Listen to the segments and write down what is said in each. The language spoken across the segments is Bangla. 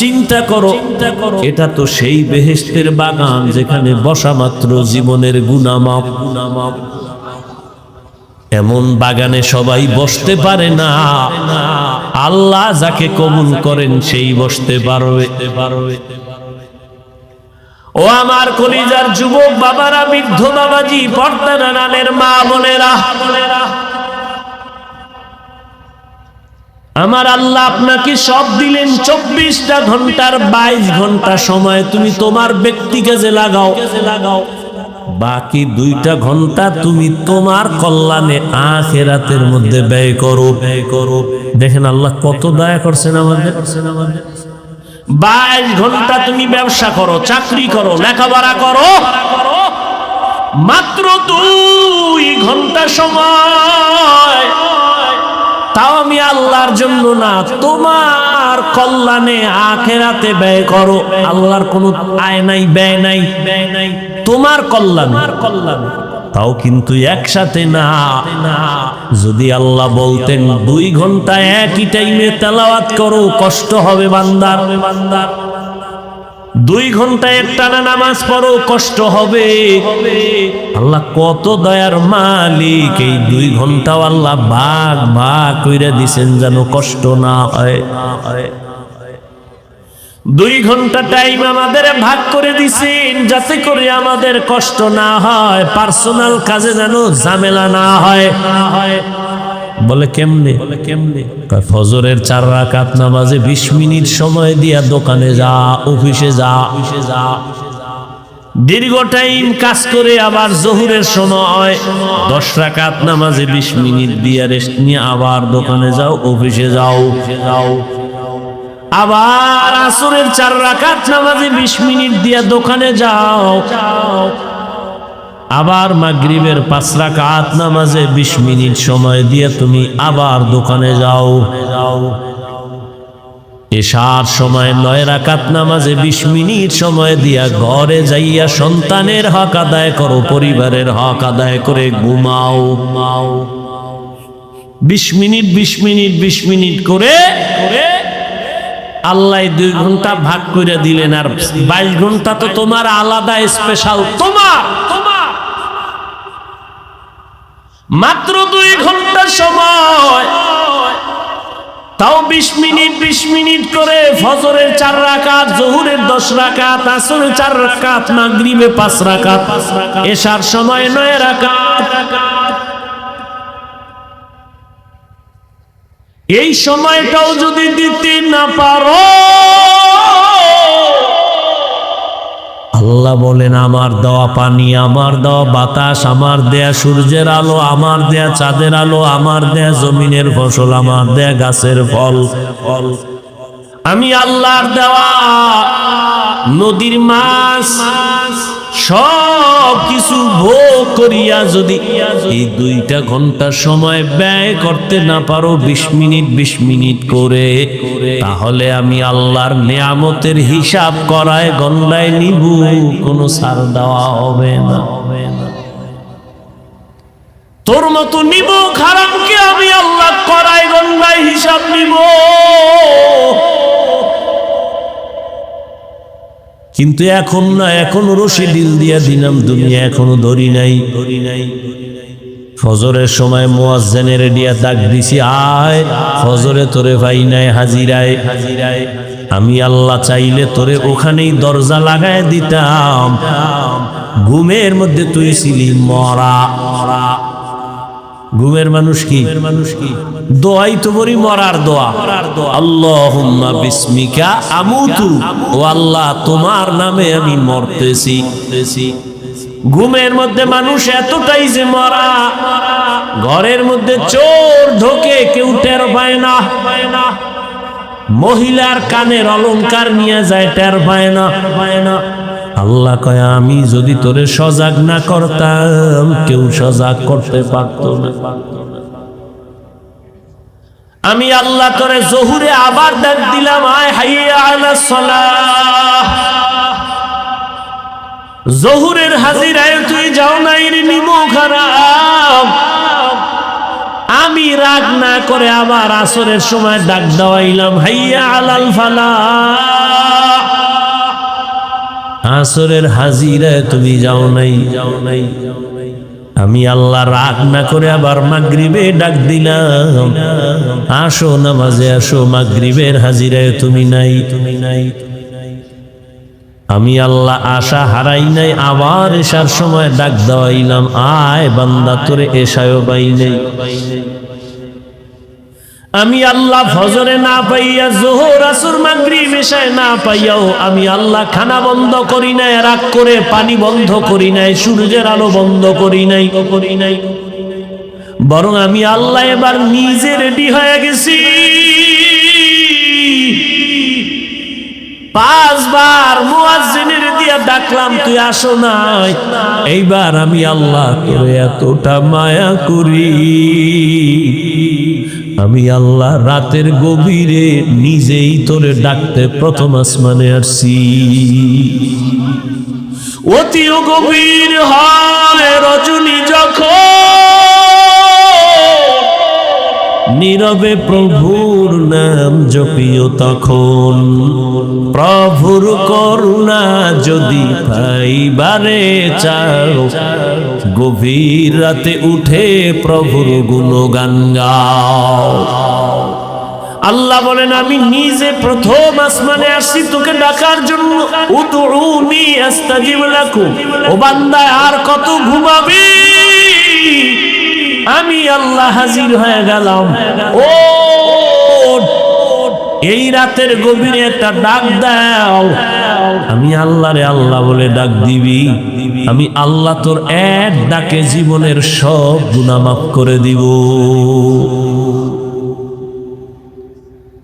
চিন্তা করো, এটা তো সেই বেহেস্তের বাগান যেখানে বসা মাত্র জীবনের গুনামাপ গুনামাপ এমন বাগানে সবাই বসতে পারে না। আল্লাহ যাকে কবুল করেন সেই বসতে পারবে। পারবে ও আমার কলিজার যুবক বাবারা, বৃদ্ধ বাবাজি, পর্দা নানানের মা বোনেরা বোনেরা আমার আল্লাহ আপনাকে সব দিলেন চব্বিশটা ঘণ্টার বাইশ ঘণ্টা সময়। তুমি তোমার ব্যক্তি কাজে লাগাও লাগাও বাকি দুইটা ঘণ্টা তুমি তোমার কল্যাণে আখেরাতের মধ্যে ব্যয় করো ব্যয় করো। দেখেন আল্লাহ কত দয়া করছেন আমাদের। বাইশ ঘণ্টা তুমি ব্যবসা করো, চাকরি করো, লেখাপড়া করো। মাত্র দুই ঘণ্টা সময়। তাও আমি আল্লাহর জন্য না। তোমার কল্যাণে আখেরাতে ব্যয় করো। আল্লাহর কোনো আয় নাই, ব্যয় নাই। ব্যয় নাই তোমার কল্যাণ। কল্যাণ তাও কিন্তু একসাথে না। যদি আল্লাহ বলতেন, দুই ঘণ্টা একই টাইমে তেলাওয়াত করো, কষ্ট হবে বান্দার বান্দার। দুই ঘণ্টা একটানা নামাজ পড়ো, কষ্ট হবে। আল্লাহ কত দয়ার মালিক, এই দুই ঘন্টাও আল্লাহ বাঘ ভাগ কইরা দিছেন যেন কষ্ট না হয়। দুই ঘণ্টা টাইম আমাদের ভাগ করে দিছেন, যাতে করে আমাদের কষ্ট না হয় পার্সোনাল কাজে যেন ঝামেলা না হয় না হয়। বলে কেমনে? কেমনে? ফজরের চার রাকাত নামাজে বিশ মিনিট সময় দিয়া দোকানে যা অফিসে যা। অফিসে যা। দীর্ঘ টাইম কাজ করে আবার জহুরের সময়। দশ রাকাত নামাজে বিশ মিনিট দিয়া রেস্ট নিয়ে আবার দোকানে যাও অফিসে যাও যাও। আবার আসরের চার রাকাত নামাজে বিশ মিনিট দিয়া দোকানে যাও। আবার মাগরিবের পাঁচ রাকাত নামাজে বিশ মিনিট সময় দিয়ে তুমি আবার দোকানে যাও। এশার সময় নয় রাকাত নামাজে বিশ মিনিট সময় দিয়া ঘরে যাইয়া সন্তানের হক আদায় করো, পরিবারের হক আদায় করে ঘুমাও। ঘুমাও বিশ মিনিট বিশ মিনিট বিশ মিনিট করে করে আল্লাহ দুই ঘণ্টা ভাগ করে দিলেন, আর বাইশ ঘণ্টা তো তোমার আলাদা স্পেশাল তোমার তোমার। মাত্র দুই ঘণ্টা সময়। তাও বিশ মিনিট বিশ মিনিট করে ফজরের চার রাকাত, জহুরের দশ রাকাত, আসরের চার রাকাত, মাগরিবে পাঁচ রাকাত, এশার সময় নয় রাকাত। এই সময়টাও যদি দিতে না পারো আল্লাহ বলেন, আমার দেওয়া পানি, আমার দেওয়া বাতাস, আমার দেয়া সূর্যের আলো, আমার দেয়া চাঁদের আলো, আমার দেয়া জমিনের ফসল, আমার দেয়া গাছের ফল। ফল আমি আল্লাহর দেওয়া নদীর মাছ সব কিছু ভোগ করিয়া যদি এই দুইটা ঘণ্টা সময় ব্যয় করতে না পারো বিশ মিনিট বিশ মিনিট করে, তাহলে আমি আল্লাহর নিয়ামতের হিসাব করায় গন্ডায় নিব, কোনো সার দেওয়া হবে না। তোর মতো নিব খারাপকে আমি আল্লাহ করাই গন্ডায় হিসাব নিব। কিন্তু এখন না, এখন রশি ডিল দিয়া দিলাম, দুনিয়া এখনও ধরি নাই। ধরি নাই ফজরের সময় মোয়াজ্জেনের দিয়া ডাক দিছি, আয়, ফজরে তোরে ভাই নাই, হাজিরায়। হাজিরায় আমি আল্লাহ চাইলে তোরে ওখানেই দরজা লাগায় দিতাম। ঘুমের মধ্যে তুই ছিলি মরা মরা। ঘুমের মানুষ কি? মানুষ কি? দোয়াই তো বলি মরার দোয়া। আল্লাহুম্মা বিসমিকা আমুতু। ও আল্লাহ তোমার নামে আমি মরতেছি। ঘুমের মধ্যে মানুষ এতটাই যে মরা ঘরের মধ্যে চোর ঢোকে কেউ টের পায় না। মহিলার কানের অলংকার নিয়ে যায় টের পায় না। পায় না। আল্লাহ কয়, আমি যদি তোরে সজাগ না করতাম, কেউ সজাগ করতে পারত না। আমি আল্লাহ তোরে জহুরে আবার ডাক দিলাম, আয় হাইয়া আলা সালাহ। জহুরের হাজিরায় তুই যাও নাই রে নিমো খারাপ। আমি রাগ না করে আবার আসরের সময় ডাক দেওয়াইলাম, হাইয়া আলাল ফালা আসরের হাজিরায় তুমি যাও নাই। যাও নাই আমি আল্লাহ রাগ না করে আবার মাগরিবে ডাক দিলাম। আসো নামাজে, আসো মাগরিবের হাজিরায় তুমি নাই তুমি নাই। আমি আল্লাহ আশা হারাই নাই, আবার এসার সময় ডাক দেওয়াইলাম। আয় বান্দা, তোরে এসায়ও পাই নাই। আমি আল্লাহ ফজরে না পাইয়া জোহর আসর মাগরিব এশায় না পাইয়াও আমি আল্লাহ খানা বন্ধ করি নাই, রাগ করে পানি বন্ধ করি নাই, সূর্যের আলো বন্ধ করি নাই। করি নাই বরং আমি আল্লাহ এবার নিজে রেডি হয়ে গেছি। পাঁচবার মুয়াজ্জিনের দিয়া ডাকলাম, তুই আসো নাই। এইবার আমি আল্লাহ করে এতটা মায়া করি। আমি আল্লাহ রাতের গভীরে নিজেই তোরে ডাকতে প্রথম আসমানে আসছি। অতিও গভীর হারে রজনী যখন নীরবে প্রভুর নাম জপিও তখন। প্রভুর করুণা যদি পাইবারে চাও, গভীর রাতে উঠে প্রভুর গুণগান গাও। আল্লাহ বলেন, আমি নিজে প্রথম আসমানে আসছি তোকে ডাকার জন্য। উদউনি আস্তাজিব লাকুম। ও বান্দা আর কত ঘুমাবি? আমি আল্লাহ হাজির হয়ে গেলাম। ও, এই রাতের গভীরে একটা ডাক দাও। আমি আল্লাহরে আল্লাহ বলে ডাক দিবি। আমি আল্লাহ তোর এক ডাকে জীবনের সব গুণা মাফ করে দিব।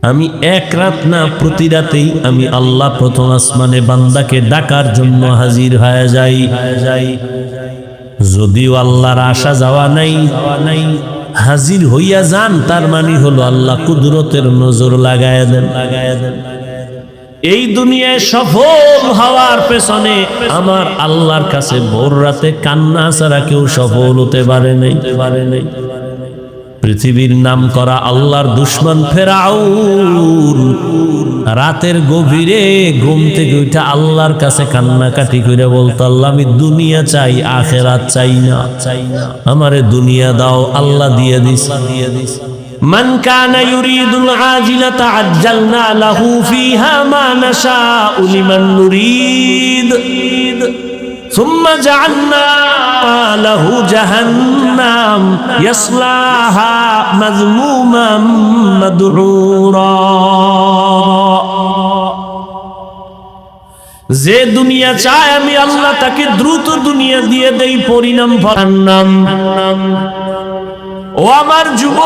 আমি এক রাত না, প্রতি রাতেই আমি আল্লাহ প্রথম আসমানে বান্দাকে ডাকার জন্য হাজির হয়ে যাই যাই। যদিও আল্লাহর আশা যাওয়া নাই নাই হাজির হইয়া যান, তার মানে হলো আল্লাহ কুদরতের নজর লাগায় দেন। লাগায় দেন এই দুনিয়ায় সফল হওয়ার পেছনে আমার আল্লাহর কাছে ভোর রাতে কান্না ছাড়া কেউ সফল হতে পারে নাই পারে নাই। পৃথিবীর নাম করা আল্লাহর দুশ্মন ফেরাউন রাতের গভীরে ঘুম থেকে উঠে আল্লাহর কাছে কান্নাকাটি করে বলতো আল্লাহ আমি দুনিয়া চাই আখেরাত চাই না চাই না আমারে দুনিয়া দাও আল্লাহ দিয়ে দিস দিয়ে দিস من كان يريد العاجلة عجلنا له فيها ما نشاء لمن نريد ثم جعلنا له جهنم يصلاها مذموما مدحورا যে দুনিয়া চায় আমি আল্লাহ তাকে দ্রুত দুনিয়া দিয়ে দেই পরিণাম নাম ও আমার যুব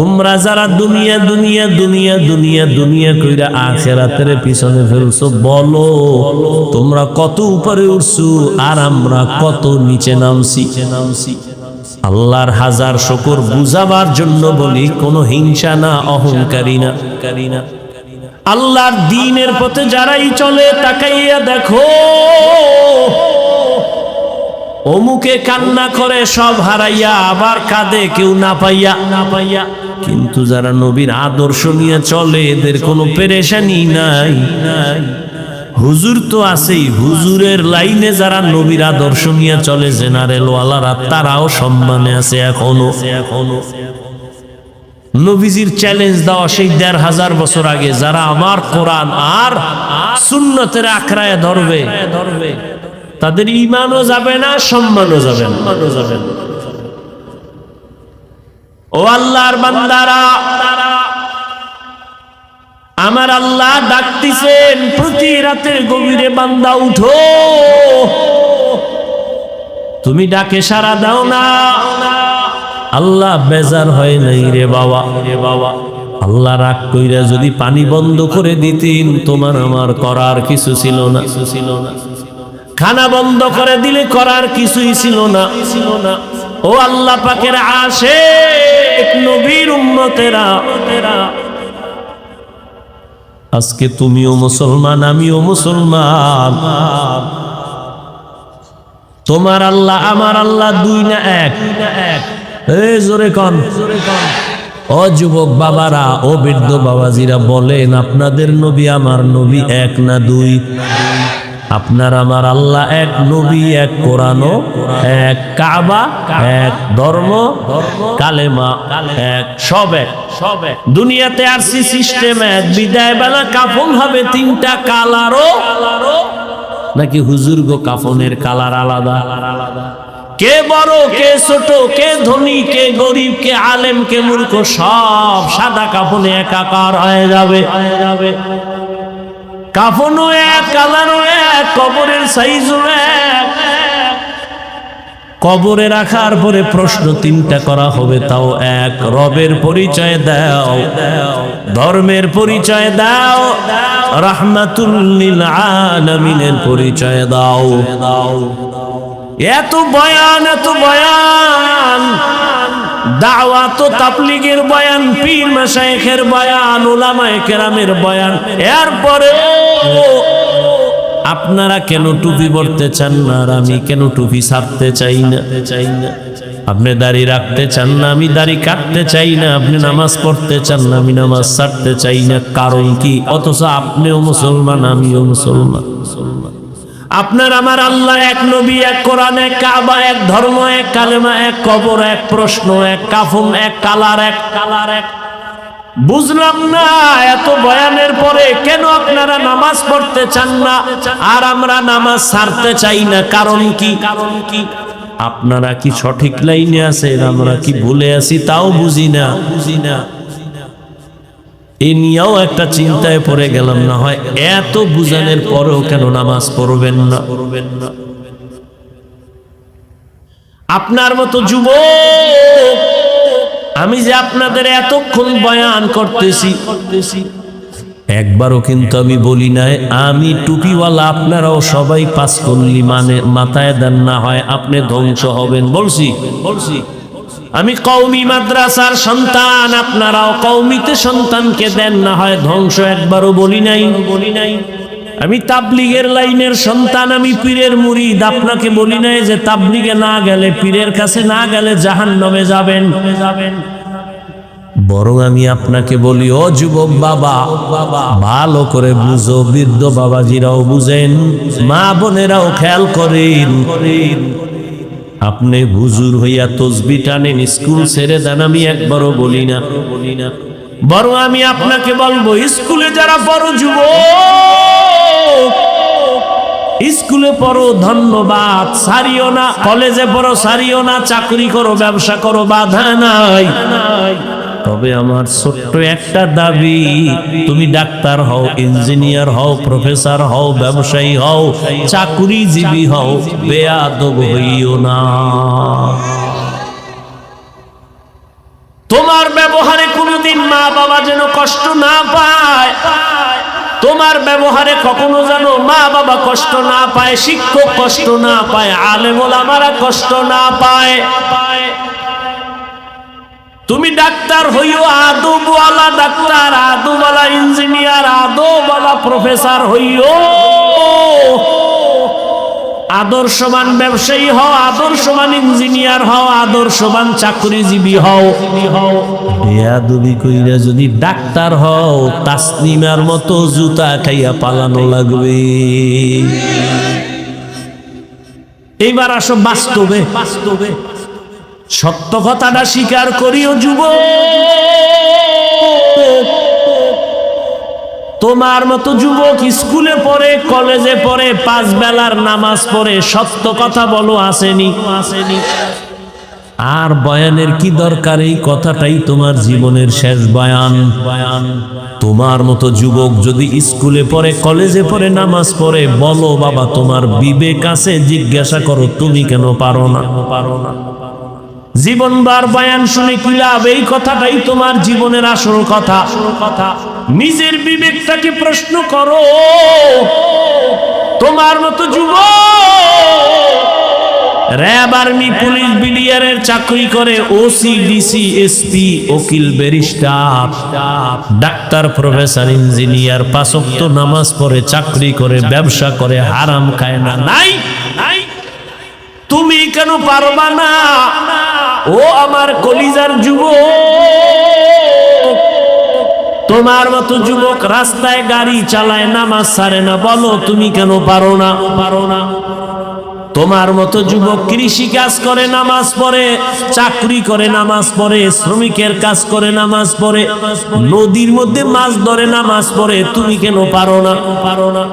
তোমরা যারা দুনিয়া দুনিয়া দুনিয়া দুনিয়া দুনিয়া কইরা আখেরাতের পিছনে ফেলছো, বলো, তোমরা কত উপরে উঠছো আর আমরা কত নিচে নামছি? নামছি আল্লাহর হাজার শকর বুঝাবার জন্য বলি, কোনো হিংসা না, অহংকারী না। আল্লাহর দিনের পথে যারাই চলে, তাকাইয়া দেখো অমুকে কান্না করে সব হারাইয়া, আবার কাঁদে, কেউ না পাইয়া। না পাইয়া কিন্তু যারা নবীর আদর্শ নিয়ে চলে, এদের কোনো পেরেশানি নাই। নাই হুজুর তো আছেই, হুজুরের লাইনে যারা নবীর আদর্শ নিয়ে চলে, জেনারেল ওয়ালারা, তারাও সম্মানে আছে এখনও। এখনও নবীজির চ্যালেঞ্জ দেওয়া সেই দেড় হাজার বছর আগে, যারা আমার কোরআন আর সুন্নতের আখড়ায় ধরবে ধরবে তাদের ইমানও যাবে না সম্মানও যাবে না। যাবে ও আল্লাহর বান্দারা আমার আল্লাহ ডাকতেছেন প্রতি রাতের গভীরে বান্দা উঠো। তুমি ডাকে সারা দাও না। আল্লাহ বেজার হয় নাই রে বাবা। রে বাবা আল্লাহ রাগ কইরা যদি পানি বন্ধ করে দিতেন তোমার আমার করার কিছু ছিল না কিছু ছিল না। খানা বন্ধ করে দিলে করার কিছুই ছিল না। ছিল না ও আল্লাহ পাকের আসে নবীর উম্মতেরা। আজকে তুমিও মুসলমান, আমিও মুসলমান। তোমার আল্লাহ, আমার আল্লাহ দুই না এক। এই জোরে কন জোরে কন। ও যুবক বাবারা, ও বৃদ্ধ বাবাজিরা বলেন, আপনাদের নবী আমার নবী এক না দুই? আপনার আমার আল্লাহ এক নবী, এক কোরআনও, এক কাবা, এক ধর্ম, কালেমা, এক সব এক। সব এক দুনিয়াতে আরসি সিস্টেম এক। বিদায় বেলা কাফন হবে তিনটা কালারও। নাকি হুজুর গো, কাফনের কালার আলাদা? আলাদা কে বড়, কে ছোট, কে ধনী, কে গরিব, কে আলেম, কে মূর্খ, সব সাদা কাফনে একাকার হয়ে যাবে হয়ে যাবে। কাফনও এক কালারও এক, কবরের সাইজও এক। কবরে রাখার পরে প্রশ্ন তিনটা করা হবে, তাও এক। রবের পরিচয় দাও, ধর্মের পরিচয় দাও, রাহমাতুল্লিল আলামিনের পরিচয় দাও দাও। এত বয়ান এত বয়ান। দাওয়া তো তাবলিগের বয়ান, পীর মাশায়েখের বয়ান ওলামায়ে কেরামের বয়ান। এরপরে আপনারা কেন টুপি পরতে চান না? আর আমি কেন টুপি ছাড়তে চাই না? চাই না আপনি দাড়ি রাখতে চান না, আমি দাড়ি কাটতে চাই না। আপনি নামাজ পড়তে চান না, আমি নামাজ ছাড়তে চাই না। কারণ কি? অথচ আপনিও মুসলমান, আমিও মুসলমান মুসলমান। আপনার আমার আল্লাহ এক নবী, এক কোরআন, এক কাবা, এক ধর্ম, এক কালেমা, এক কবর, এক প্রশ্ন, এক কাফন, এক কালার এক কালার, এক বুঝলাম না, এত বয়ানের পরে কেন আপনারা নামাজ পড়তে চান না? আর আমরা নামাজ ছাড়তে চাই না, কারণ কি? কারণ কি আপনারা কি সঠিক লাইনে আছেন? আমরা কি ভুলে আছি? তাও বুঝি না বুঝি না। এ নিয়েও একটা চিন্তায় পড়ে গেলাম, না হয় এত বুঝানোর পরেও কেন নামাজ পড়বেন না? আপনার মতো যুবক, আমি যে আপনাদের এতক্ষণ বয়ান করতেছি করতেছি একবারও কিন্তু আমি বলি নাই, আমি টুপিওয়ালা আপনারাও সবাই পাস করলি মানে মাথায় দেন না হয় আপনি ধ্বংস হবেন বলছি বলছি। আমি কৌমি মাদ্রাসার সন্তান, আপনারাও কৌমিতে সন্তানকে দেন, না হয় ধ্বংস একবারও বলি নাই। বলি নাই আমি তাবলিগের লাইনের সন্তান, আমি পীরের মুরিদ, আপনাকে বলি নাই যে তাবলিগে না গেলে, পীরের কাছে না গেলে জাহান নমে যাবেন যাবেন। বরং আমি আপনাকে বলি, ও যুবক বাবা, ভালো করে বুঝো, বৃদ্ধ বাবাজিরাও বুঝেন, মা বোনেরাও খেয়াল করেন। আপনি হুজুর হইয়া তসবি টানেন, স্কুল ছেড়ে দেন, আমি একবারও বলি না। বলি না বরং আমি আপনাকে বলব, স্কুলে যারা বড় যুব স্কুলে পড়ো, ধন্যবাদ সারিও না। কলেজে পড়ো সারিও না। চাকরি করো, ব্যবসা করো, বাধা নাই। তবে আমার ছোট্ট একটা দাবি, তুমি ডাক্তার হও, ইঞ্জিনিয়ার হও, প্রফেসর হও, ব্যবসায়ী হও, চাকুরিজীবী হও, বেয়াদব হইও না। তোমার ব্যবহারে কোনোদিন মা বাবা যেন কষ্ট না পায়। তোমার ব্যবহারে কখনো যেন মা বাবা কষ্ট না পায়, শিক্ষক কষ্ট না পায় আলেমুল আমারা কষ্ট না পায়। তুমি ডাক্তার হইও আদবওয়ালা, ডাক্তার আদবওয়ালা, ইঞ্জিনিয়ার আদবওয়ালা, প্রফেসর হইও। আদর্শবান ব্যবসায়ী হও, আদর্শবান ইঞ্জিনিয়ার হও, আদর্শবান চাকরিজীবী হও। হও বেয়াদবি কইরা যদি ডাক্তার হও, তাসনিমার মতো জুতা খাইয়া পালানো লাগবে। এইবার আসো বাস্তবে বাস্তবে। সত্য কথাটা স্বীকার করিও যুব তোমার মতো যুবক স্কুলে পড়ে, কলেজে পড়ে, পাঁচ বেলার নামাজ পড়ে, সত্য কথা বলো, আসেনি। আসেনি আর বয়ানের কি দরকার? এই কথাটাই তোমার জীবনের শেষ বয়ান। বয়ান তোমার মতো যুবক যদি স্কুলে পড়ে, কলেজে পড়ে, নামাজ পড়ে, বলো বাবা, তোমার বিবেক আছে, জিজ্ঞাসা করো, তুমি কেন পারো না পারো না? জীবনবার বয়ান শুনে কি লাভ? এই কথাটাই তোমার জীবনের আসল কথা। কথা নিজের বিবেকটাকে প্রশ্ন করো। তোমার মতো যুব র্যাব আর্মি, পুলিশ বিডিআরের চাকরি করে ওসি ডিসি এসপি উকিল, ব্যারিস্টার, ডাক্তার, প্রফেসর, ইঞ্জিনিয়ার পাঁচক্ত নামাজ পড়ে, চাকরি করে, ব্যবসা করে, হারাম খায় না। নাই? তুমি কেন পারবা না? ও আমার কলিজার যুবক, তোমার মতো যুবক রাস্তায় গাড়ি চালায়, নামাজ সারে না। বলো, তুমি কেন পারো না? পারো না তোমার মতো যুবক কৃষি কাজ করে, নামাজ পড়ে, চাকরি করে, নামাজ পড়ে, শ্রমিকের কাজ করে, নামাজ পড়ে, নদীর মধ্যে মাছ ধরে, নামাজ পড়ে, তুমি কেন পারো না? পারো না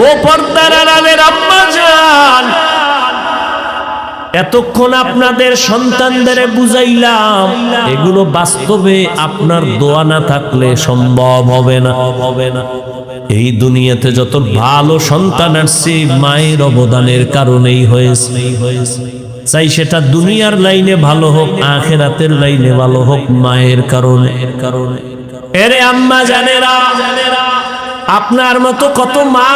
ও পর্দার আড়ালের আম্মা জান এতক্ষণ আপনাদের সন্তানদের বুঝাইলাম, এগুলো বাস্তবে আপনার দোয়া না থাকলে সম্ভব হবে না। হবে না এই দুনিয়াতে যত ভালো সন্তান আসছে, মায়ের অবদানের কারণেই হয়েছে। চাই সেটা দুনিয়ার লাইনে ভালো হোক, আখেরাতের লাইনে ভালো হোক, মায়ের কারণে। কারণে এরে আম্মা জানেরা জানেরা আপনার মতো কত মা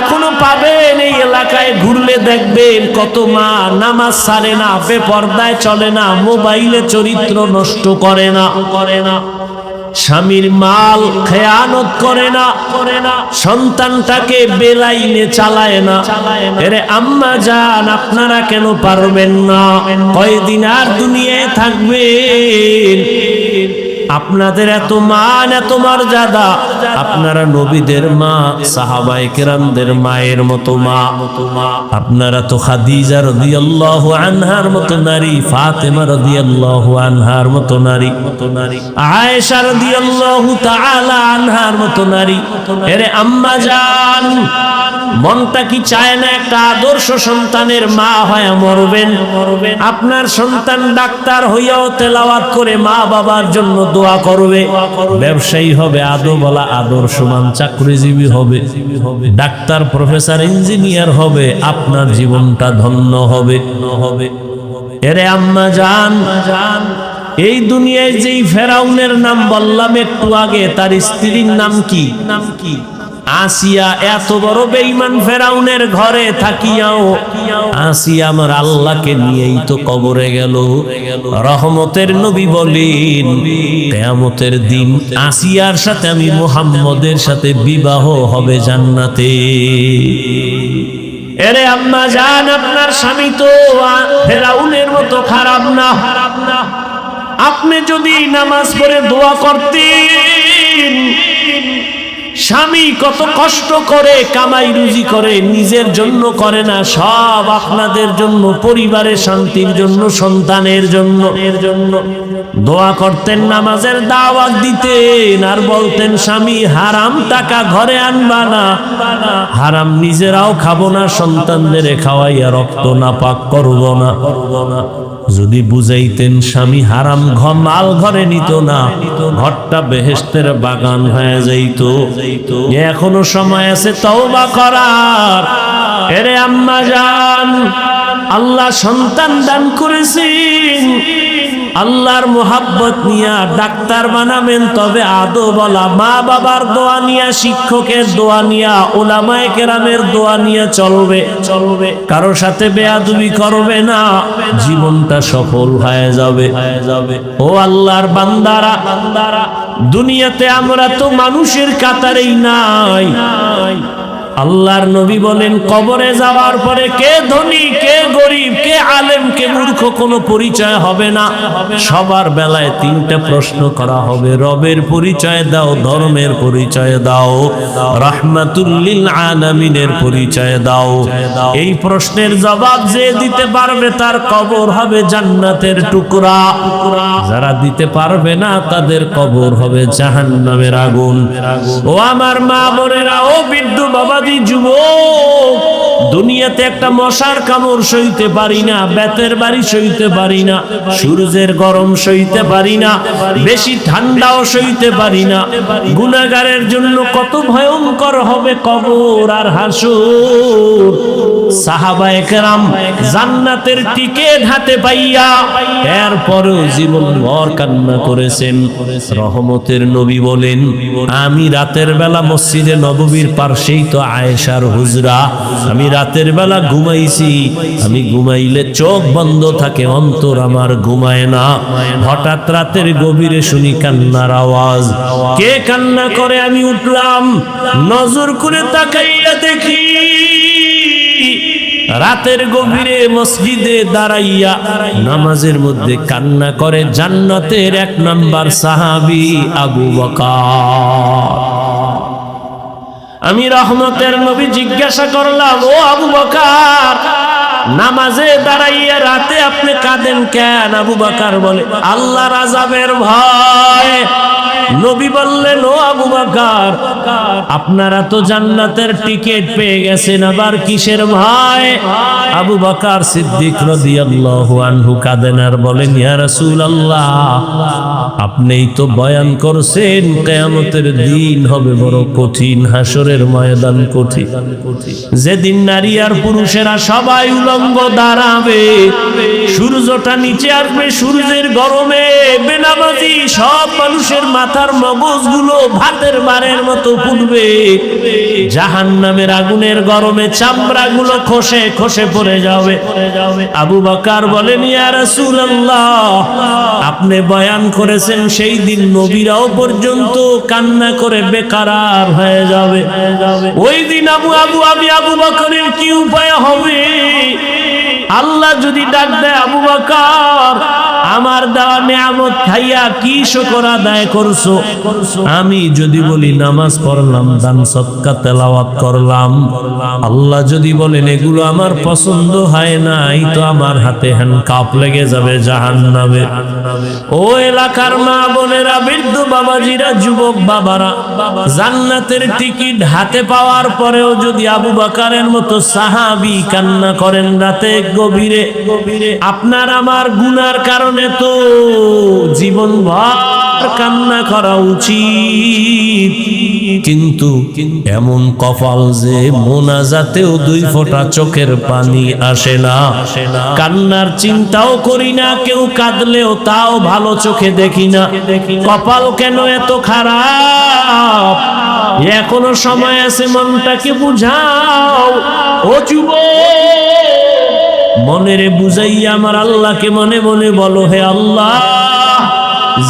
এখনও পাবেন এই এলাকায় ঘুরলে দেখবেন কত মা নামাজ সারে না, বেপর্দায় চলে না, মোবাইলে চরিত্র নষ্ট করে না। করে না স্বামীর মাল খেয়ানত করে না করে না, সন্তানটাকে বেলাইনে চালায় না। এরে আম্মা যান, আপনারা কেন পারবেন না? কয়দিন আর দুনিয়ায় থাকবেন? আপনাদের এত মান, এত মর্যাদা। আপনারা নবীদের মা সাহাবায়ে কেরামদের মায়ের মতো মা। আপনারা তো খাদিজা রাদিয়াল্লাহু আনহার মতো নারী, ফাতেমা রাদিয়াল্লাহু আনহার মতো নারী। মতো নারী আয়েশা রাদিয়াল্লাহু তাআলা আনহার মতো নারী। এরে আম্মা জান, মনটা কি চায় না একটা আদর্শ সন্তানের মা হয়ে মরবেন? মরবেন আপনার সন্তান ডাক্তার হইয়াও তেলাওয়াত করে মা বাবার জন্য দোয়া করবে। ব্যবসায়ী হবে আদো বলা আদর্শমান চাকরিজীবী হবে। ডাক্তার, প্রফেসর, ইঞ্জিনিয়ার হবে, আপনার জীবনটা ধন্য হবে। হবে এরে আম্মা জান জান এই দুনিয়ায় যেই ফেরাউনের নাম বললাম একটু আগে, তার স্ত্রীর নাম কি নাম কি? আসিয়া এত বড় বেঈমান ফেরাউনের ঘরে থাকিয়াও, আসিয়া আমার আল্লাহকে নিয়েই তো কবরে গেল। রহমতের নবী বলেন, কেয়ামতের দিন আসিয়ার সাথে আমি মুহাম্মদের সাথে বিবাহ হবে জান্নাতে। এরে আম্মা জান, আপনার স্বামী তো ফেরাউনের মতো খারাপ না খারাপ না। আপনি যদি নামাজ পড়ে দোয়া করতেন স্বামী কত কষ্ট করে কামাই রুজি করে, নিজের জন্য করে না, সব আপনাদের জন্য, পরিবারের শান্তির জন্য, সন্তানের জন্য। এর জন্য দোয়া করতেন, নামাজের দাওয়াত দিতেন, আর বলতেন, স্বামী, হারাম টাকা ঘরে আনবা না। হারাম নিজেরাও খাব না সন্তানদের খাওয়াইয়া রক্ত না পাক করব না করব না। যদি বুঝাইতেন স্বামী হারাম ঘর, মাল ঘরে নিত না, ঘরটা বেহেস্তের বাগান হয়ে যাইত। এখনও সময় আছে তওবা করার। এরে আম্মা জান, আল্লাহ সন্তান দান করেছেন। আল্লাহর মোহাব্বত নিয়া ডাক্তার বানাবেন, তবে আদো বলা, মা বাবার দোয়া নিয়া, শিক্ষকের দোয়া নিয়া, ওলামায়ে কেরামের দোয়া নিয়ে চলবে চলবে। কারও সাথে বেয়াদুবি করবে না, জীবনটা সফল হয়ে যাবে। যাবে ও আল্লাহর বান্দারা বান্দারা, দুনিয়াতে আমরা তো মানুষের কাতারেই নাই। আল্লাহর নবী বলেন, কবরে যাওয়ার পরে কে ধনী, কে গরিব, কে আলেম, কে মূর্খ, কোনো পরিচয় হবে না। সবার বেলায় তিনটা প্রশ্ন করা হবে, রবের পরিচয় দাও, ধর্মের পরিচয় দাও রাহমাতুল্লিল আলামিনের পরিচয় দাও। এই প্রশ্নের জবাব যে দিতে পারবে তার কবর হবে জান্নাতের টুকরা। যারা দিতে পারবে না, তাদের কবর হবে জাহান্নামের আগুন। ও আমার মা বোনেরা, ও বিদ্যু বাবাজি যুবক, দুনিয়াতে একটা মশার কামড় সইতে পারি না, বেতের বাড়ি সইতে পারি না, সূর্যের গরম সইতে পারি না, বেশি ঠান্ডাও সইতে পারি না। গুনাগারের জন্য কত ভয়ঙ্কর হবে কবর আর হাসুর। সাহাবায়ে কেরাম জান্নাতের টিকেট হাতে পাইয়া এরপরেও জীবন ভর কান্না করেছেন। রহমতের নবী বলেন, আমি রাতের বেলা মসজিদে নববীর পার্শ্বেই তো আয়েশার হুজরা, আমি রাতের বেলা ঘুমাইছি, আমি ঘুমাইলে চোখ বন্ধ থাকে, অন্তর আমার ঘুমায় না। হঠাৎ রাতের গভীরে শুনি কান্নার আওয়াজ। কে কান্না করে? আমি উঠলাম, নজর করে তাকাইয়া দেখি, রাতের গভীরে মসজিদে দাঁড়াইয়া নামাজের মধ্যে কান্না করে জান্নাতের এক নাম্বার সাহাবি আবু বকর। আমি রহমতের নবী জিজ্ঞাসা করলাম ও আবু বকার নামাজে দাঁড়াইয়া রাতে আপনি কাঁদেন কেন? আবু বকার বলে আল্লাহ রাজাবের ভয়। নবী বললেন, ও আবু বকার, আপনারা তো জান্নাতের টিকিট পেয়ে গেছেন, আবার কিসের ভয়? আবু বকার সিদ্দিক রাদিয়াল্লাহু আনহু কাঁদেন আর বলেন, ইয়া রাসূলুল্লাহ, আপনিই তো বয়ান করছেন, কেয়ামতের দিন হবে বড় কঠিন হাসরের ময়দান কঠিন। যেদিন নারী আর পুরুষেরা সবাই উলঙ্গ দাঁড়াবে। সূর্যটা নিচে আসবে, সূর্যের গরমে। বেনামাজি সব মানুষের মাথার মগজগুলো ভাতের বারের মতো ফুটবে। জাহান নামের আগুনের গরমে চামড়াগুলো খসে খসে পড়ে যাবে। আবু বকার বলেন রাসূলুল্লাহ, আপনি বয়ান করেছেন সেই দিন নবীরাও পর্যন্ত কান্না করে বেকারার হয়ে যাবে। ওই দিন আবু আবু, আমি আবু বকরের কি উপায় হবে? আল্লাহ যদি ডাক দেয় আবু বকর আমার দেওয়া নিয়ামত খাইয়া কি শুকর আদায় করছ? আমি যদি বলি, নামাজ পড়লাম, দান সৎকা তেলাওয়াত করলাম। আল্লাহ যদি বলেন, এগুলো আমার পছন্দ হয় নাই তো আমার হাতে হ্যান্ড কাপ লেগে যাবে জাহান নামে ও এলাকার মা বোনেরা, বৃদ্ধ বাবাজিরা, যুবক বাবারা, জান্নাতের টিকিট হাতে পাওয়ার পরেও যদি আবু বাকারের মতো সাহাবি কান্না করেন রাতে গভীরে গভীরে, আপনার আমার গুনার কারণে তো জীবন ভর কান্না করা উচিত। কিন্তু এমন কপাল যে মোনা মোনাজাতেও দুই ফোঁটা চোখের পানি আসে না। কান্নার চিন্তাও করি না, কেউ কাঁদলেও তাও ভালো চোখে দেখি না। কপাল কেন এত খারাপ? এখনও সময় আছে মনটাকে বুঝাও। ও যুবক! মনেরে বুঝাইয়া আমার আল্লাহকে মনে মনে বলো হে আল্লাহ!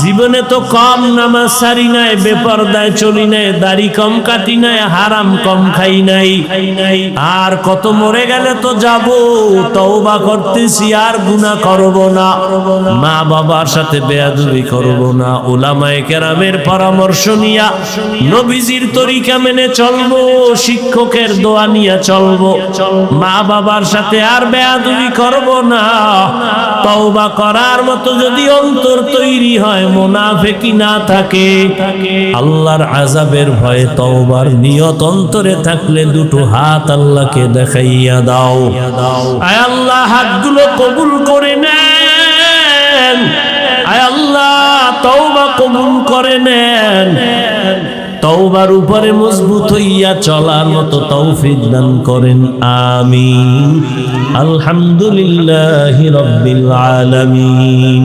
জীবনে তো কম নামাজ সারি নাই, বেপরদায় চলি নাই, দাড়ি কম কাটি নাই, হারাম কম খাই নাই। আর কত মরে গেলে তো যাব, তওবা করতেছি, আর গুনাহ করব না। মা বাবার সাথে বেয়াদবি করব না। ওলামায়ে কেরামের পরামর্শ নিয়া নবীজির তরিকা মেনে চলবো, শিক্ষকের দোয়া নিয়া চলবো। মা বাবার সাথে আর বেয়াদবি করব না। তওবা করার মতো যদি অন্তর তৈরি হয় মোনাফেকি না থাকে। আল্লাহর আজাবের ভয়ে তওবার নিয়ত অন্তরে থাকলে দুটো হাত আল্লাহকে দেখাইয়া দাও। আয় আল্লাহ, হাতগুলো কবুল করে নেন। আয় আল্লাহ, তওবা কবুল করে নেন। তওবার উপরে মজবুত হইয়া চলার মতো তৌফিক দান করেন, আমিন। আলহামদুলিল্লাহি রাব্বিল আলামিন।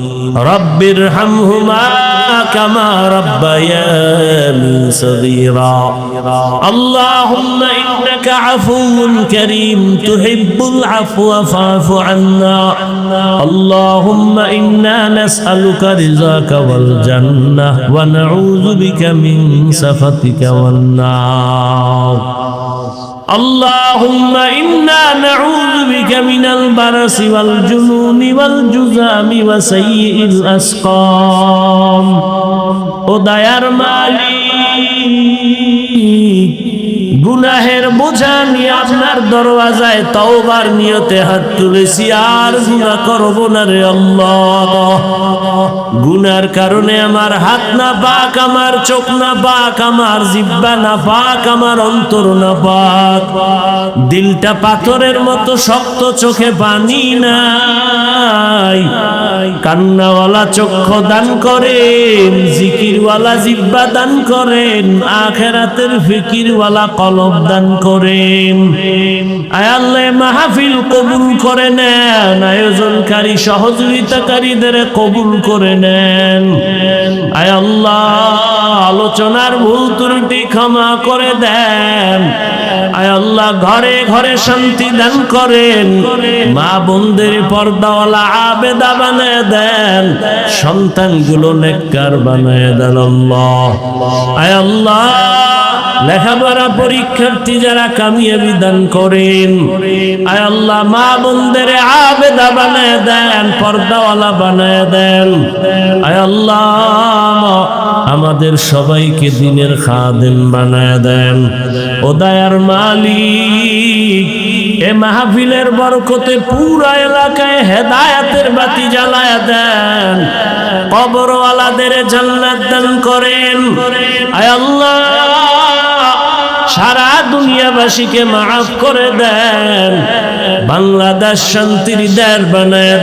رب ارحمهما كما ربياني صغيرا اللهم إنك عفو كريم تحب العفو فاعف عنا اللهم إنا نسألك رزاك والجنة ونعوذ بك من سخطك والنار اللهم إنا نعوذ بك من البرس والجنون والجزام وسيء الأسقام. وديار مالك গুনাহের বোঝা নিয়ে আপনার দরওয়াজায় তওবার নিয়তে হাত তুলেছি, আর গুনাহ করব না রে আল্লাহ। গুনার কারণে আমার হাত না পাক, আমার চোখ না পাক, আমার জিব্বা না পাক, আমার অন্তর না পাক। দিলটা পাথরের মতো শক্ত, চোখে পানি নাই। কান্নাওয়ালা চক্ষু দান করেন, জিকিরওয়ালা জিব্বা দান করেন, আখেরাতের ফিকিরওয়ালা কল কলব দান করেন আয় আল্লাহ, মাহফিল কবুল করে নেন। আয়োজনকারী, সহযোগিতাকারীদের কবুল করে নেন। আয় আল্লাহ, আলোচনার ভুল ত্রুটি ক্ষমা করে দেন। আয় আল্লাহ, ঘরে ঘরে শান্তি দান করেন। মা বোনদের পর্দাওয়ালা আবেদা বানায় দেন। সন্তানগুলো নেককার বানায় দেন আল্লাহ। আয় আল্লাহ, লেখাপড়া পরীক্ষার্থী যারা কামিয়াবি দান করেন। আয় আল্লাহ, মা বোনদের আবেদা বানায় দেন, পর্দাওয়ালা বানায় দেন। আয় আল্লাহ, আমাদের সবাইকে দিনের খাদেম বানায় দেন। ও দায়ার মালিক, এ মাহফিলের বরকতে পুরা এলাকায় হেদায়াতের বাতি জ্বালায় দেন। কবরওয়ালাদের জান্নাত দান করেন। আয় আল্লাহ সারা দুনিয়াবাসীকে মাফ করে দেন। বাংলাদেশ শান্তির দেশ বানায়